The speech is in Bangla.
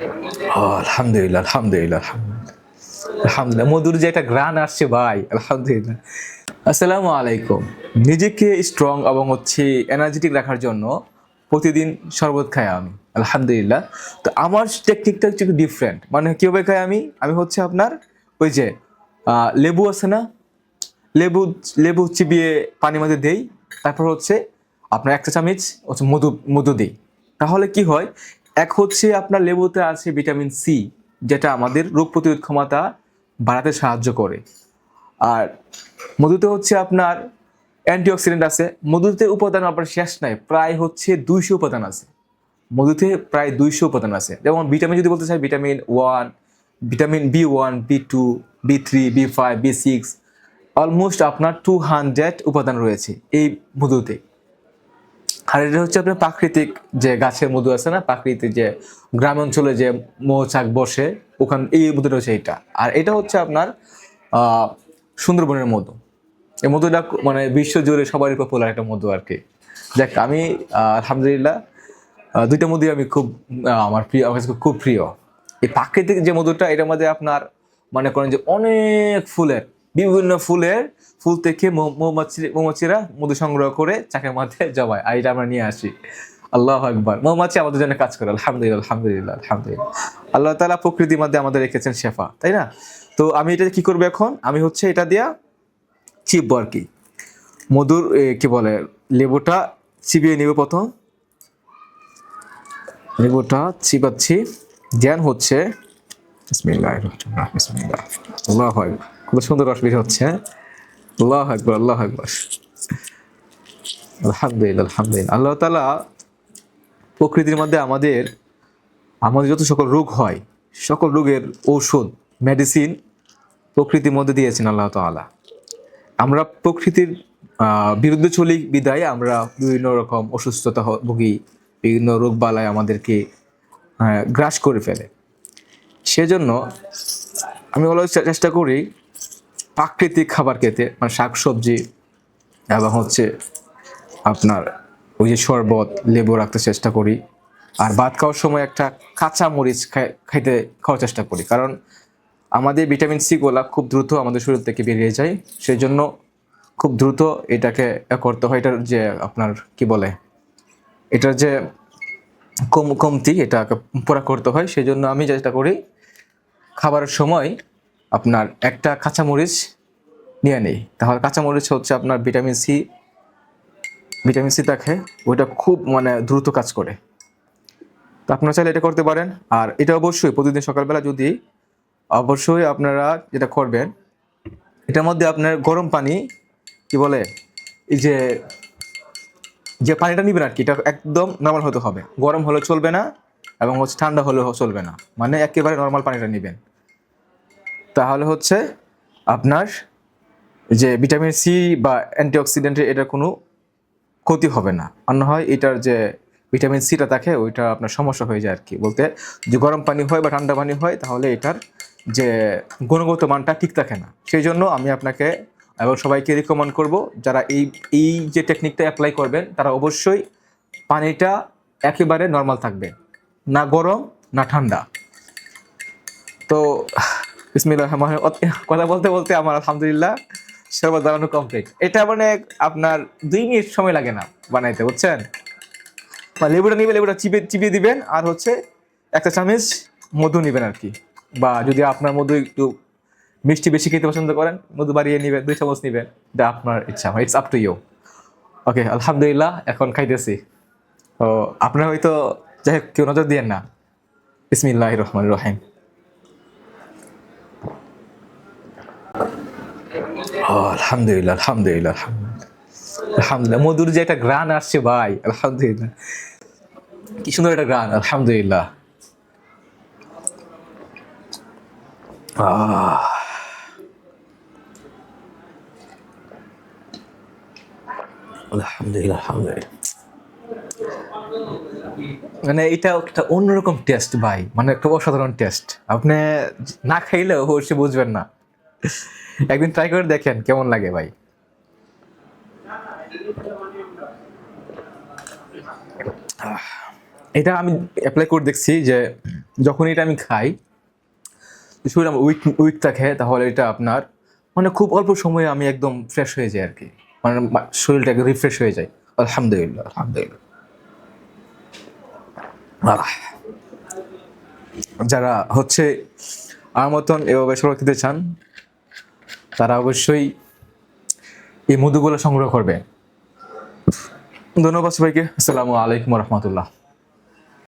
আলহামদুলিল্লাহ আলহামদুলিল্লাহ আলহামদুলিল্লাহ। মধুর যে একটা গ্রান আসছে ভাই, আলহামদুলিল্লাহ। আসসালামু আলাইকুম। নিজেকে স্ট্রং এবং হচ্ছে এনার্জেটিক রাখার জন্য প্রতিদিন শরবত খাই আমি, আলহামদুলিল্লাহ। তো আমার টেকনিকটা একটু ডিফারেন্ট মানে কীভাবে খাই আমি? আমি হচ্ছে আপনার ওই যে লেবু আছে না? লেবু লেবু চিবিয়ে পানির মধ্যে দেই, তারপর হচ্ছে আপনার একটা চামচ হচ্ছে মধু মধু দিই। তাহলে কি হয়? এক হচ্ছে আপনার লেবুতে আছে ভিটামিন সি যেটা আমাদের রোগ প্রতিরোধ ক্ষমতা বাড়াতে সাহায্য করে। আর মধুতে হচ্ছে আপনার অ্যান্টিঅক্সিডেন্ট আছে। মধুতে উপাদান আপনার শেষ নাই, প্রায় হচ্ছে দুইশো উপাদান আছে। মধুতে প্রায় দুইশো উপাদান আছে। যেমন ভিটামিন যদি বলতে চাই, vitamin one, vitamin B one, B two, B three, B five, B six, almost আপনার টু হান্ড্রেড উপাদান রয়েছে এই মধুতে। আর এটা হচ্ছে আপনার প্রাকৃতিক যে গাছের মধু আছে না, প্রাকৃতিক যে গ্রাম অঞ্চলে যে মৌচাক বসে, ওখান এই মধুটা হচ্ছে এটা আর এটা হচ্ছে আপনার সুন্দরবনের মধু। এই মধুটা মানে বিশ্ব জুড়ে সবারই পপুলার একটা মধু আর কি। দেখ, আমি আলহামদুলিল্লাহ দুইটা মধু আমি খুব আমার প্রিয়, আমার কাছে খুব প্রিয়। এই প্রাকৃতিক যে মধুটা, এটার মধ্যে আপনার মনে করেন যে অনেক ফুলের বিভিন্ন ফুলের ফুল থেকে মৌমাছি, মৌমাছিরা মধু সংগ্রহ করে চাকের মধ্যে জমায় আর এটা আমরা নিয়ে আসি। আল্লাহ একবার মৌমাছি আমাদের জন্য কাজ করে। আলহামদুলিল্লাহ আলহামদুলিল্লাহ আলহামদুলিল্লাহ। আল্লাহ তালা প্রকৃতির মধ্যে আমাদের রেখেছেন শেফা, তাই না? তো আমি এটা কি করব এখন? আমি হচ্ছে এটা দিয়া চিপবো আর কি? মধুর কি বলে, লেবুটা চিবিয়ে নিব প্রথম। লেবুটা চিবাচ্ছি জ্ঞান হচ্ছে আল্লাহ আকবার। খুব সুন্দর রস হচ্ছে আল্লাহ আকবর আল্লাহ আকবর। আলহামদুলিল্লাহ আলহামদুলিল্লাহ। আল্লাহ তালা প্রকৃতির মধ্যে আমাদের আমাদের যত সকল রোগ হয়, সকল রোগের ঔষধ মেডিসিন প্রকৃতির মধ্যে দিয়েছেন আল্লাহ তাআলা। আমরা প্রকৃতির বিরুদ্ধে চলি বিদায় আমরা বিভিন্ন রকম অসুস্থতা ভুগি, বিভিন্ন রোগ বালায় আমাদেরকে গ্রাস করে ফেলে। সেজন্য আমি চে- চেষ্টা করি প্রাকৃতিক খাবার খেতে মানে শাকসবজি এবং হচ্ছে আপনার ওই যে শরবত, লেবু রাখতে চেষ্টা করি। আর ভাত খাওয়ার সময় একটা কাঁচা মরিচ খাই- খাইতে খাওয়ার চেষ্টা করি। কারণ আমাদের ভিটামিন সি গোলা খুব দ্রুত আমাদের শরীর থেকে বেরিয়ে যায়। সেই জন্য খুব দ্রুত এটাকে করতে হয়। এটার যে আপনার কি বলে? এটার যে কম কমতি এটাকে পুরা করতে হয়। সেই জন্য আমি যেটা করি, খাবারের সময় আপনার একটা কাঁচামরিচ নিয়ে নেই। তাহলে কাঁচামরিচ হচ্ছে আপনার ভিটামিন সি। ভিটামিন সি থাকে, ওইটা খুব মানে দ্রুত কাজ করে। তো আপনারা চাইলে এটা করতে পারেন। আর এটা অবশ্যই প্রতিদিন সকালবেলা যদি, অবশ্যই আপনারা যেটা করবেন, এটার মধ্যে আপনার গরম পানি, কি বলে, এই যে যে পানিটা নিবেন আর কি, এটা একদম নর্মাল হতে হবে। গরম হলে চলবে না এবং হচ্ছে ঠান্ডা হলেও চলবে না। মানে একেবারে নর্মাল পানিটা নেবেন। তাহলে হচ্ছে আপনার যে ভিটামিন সি বা অ্যান্টিঅক্সিডেন্টের এটার কোনো ক্ষতি হবে না। না হয় এটার যে ভিটামিন সিটা থাকে, ওইটা আপনার সমস্যা হয়ে যায় আর কি বলতে যে গরম পানি হয় বা ঠান্ডা পানি হয়, তাহলে এটার যে গুণগত মানটা ঠিক থাকে না। সেই জন্য আমি আপনাকে এবং সবাইকে রিকমেন্ড করব, যারা এই এই যে টেকনিকটা অ্যাপ্লাই করবেন, তারা অবশ্যই পানিটা একেবারে নর্মাল থাকবে। না গরম, না ঠান্ডা। তো বিসমিল্লাহ রহমান কথা বলতে বলতে আমার আলহামদুলিল্লাহ সর্বত বানানো কমপ্লিট এটা মানে আপনার দুই মিনিট সময় লাগে না বানাইতে, বুঝছেন? বা লেবুটা নিবে লেবুটা চিপে চিপিয়ে দিবেন, আর হচ্ছে একটা চামচ মধু নেবেন আর কি। বা যদি আপনার মধু একটু মিষ্টি বেশি খেতে পছন্দ করেন, মধু বাড়িয়ে নেবেন, দুই চামচ নেবেন, এটা আপনার ইচ্ছা it's up to you okay আলহামদুলিল্লাহ, এখন খাইতেছি। তো আপনারা হয়তো যাই হোক, কেউ নজর দিয়েন না। বিসমিল্লাহ রহমান রহিম। আলহামদুলিল্লাহ আলহামদুলিল্লাহ আলহামদুলিল্লাহ। আলহামদুলিল্লাহ, মধুর যে একটা গ্রান আসছে ভাই, আলহামদুলিল্লাহ। কি সুন্দর একটা গ্রান আলহামদুলিল্লাহ। মানে এটা একটা অন্যরকম টেস্ট ভাই মানে একটা অসাধারণ টেস্ট আপনি না খাইলেও অবশ্যই বুঝবেন না। একদিন ট্রাই করে দেখেন কেমন লাগে ভাই। এটা আমি অ্যাপ্লাই করে দেখছি যে যখন এটা আমি খাই শরীর আমার উইক উইক থাকে, তাহলে এটা আপনার মানে খুব অল্প সময়ে আমি একদম ফ্রেশ হয়ে যাই আর কি মানে শরীরটা রিফ্রেশ হয়ে যায়। আলহামদুলিল্লাহ আলহামদুলিল্লাহ। যারা হচ্ছে আমার মতন এভাবে সবাই খেতে চান অবশ্যই এই মধুগুলো সংগ্রহ করবে। ধন্যবাদ সবাইকে। আসসালামু আলাইকুম রহমতুল্লাহ।